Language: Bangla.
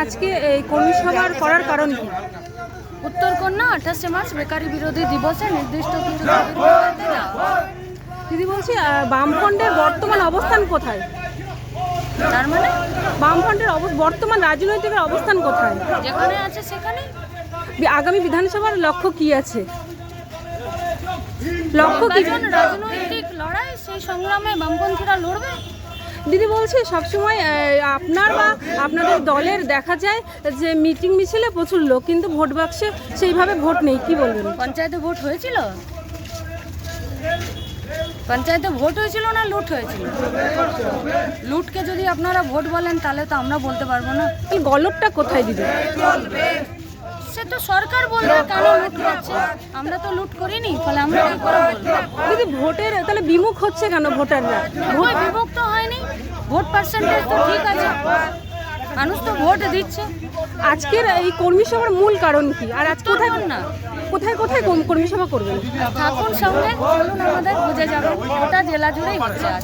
আজকে এই কর্মী সভার করার কারণ কি? উত্তরকন্যা আঠাশে মার্চ বেকারি বিরোধী দিবসে নির্দিষ্ট কিছু। দিদি বলছি বামফ্রন্টের বর্তমান অবস্থান কোথায়? তার মানে? বামফ্রন্টের অব- বর্তমান রাজনৈতিক অবস্থান কোথায়? যেখানে আছে সেখানে? আগামী বিধানসভার লক্ষ্য কি আছে? লক্ষ্য কি? রাজনৈতিক লড়াই সেই সংগ্রামে বামপন্থীরা লড়বে? দিদি বলছি সবসময় আপনার বা আপনাদের দলের দেখা যায় যে মিটিং মিছিলে প্রচুর লোক কিন্তু ভোট বাক্সে সেইভাবে ভোট নেই কি বলবেন? পঞ্চায়েতে ভোট হয়েছিল? পঞ্চায়েতে ভোট হয়েছিল না লুট হয়েছিল? লুটকে যদি আপনারা ভোট বলেন তাহলে তো আমরা বলতে পারব না। গলতটা কোথায় দিদি? সে তো সরকার বলবে কেন লুট করছে আমরা তো লুট করিনি ফলে আমরা কি করে বলব? দিদি ভোটের তাহলে বিমুখ হচ্ছে কেন ভোটাররা? ভোট বিভক্ত হয়নি ভোট পার্সেন্টেজ তো ঠিক আছে। মানুষ তো ভোট দিচ্ছে। আজকের এই কর্মী সভার মূল কারণ কি? আর আজ কোথায় না। কোথায় কোথায় কর্ম- সভা করবেন? থাকুন সঙ্গে আমাদের বুঝে যাবে ওটা জেলা জুড়েই হচ্ছে আজ।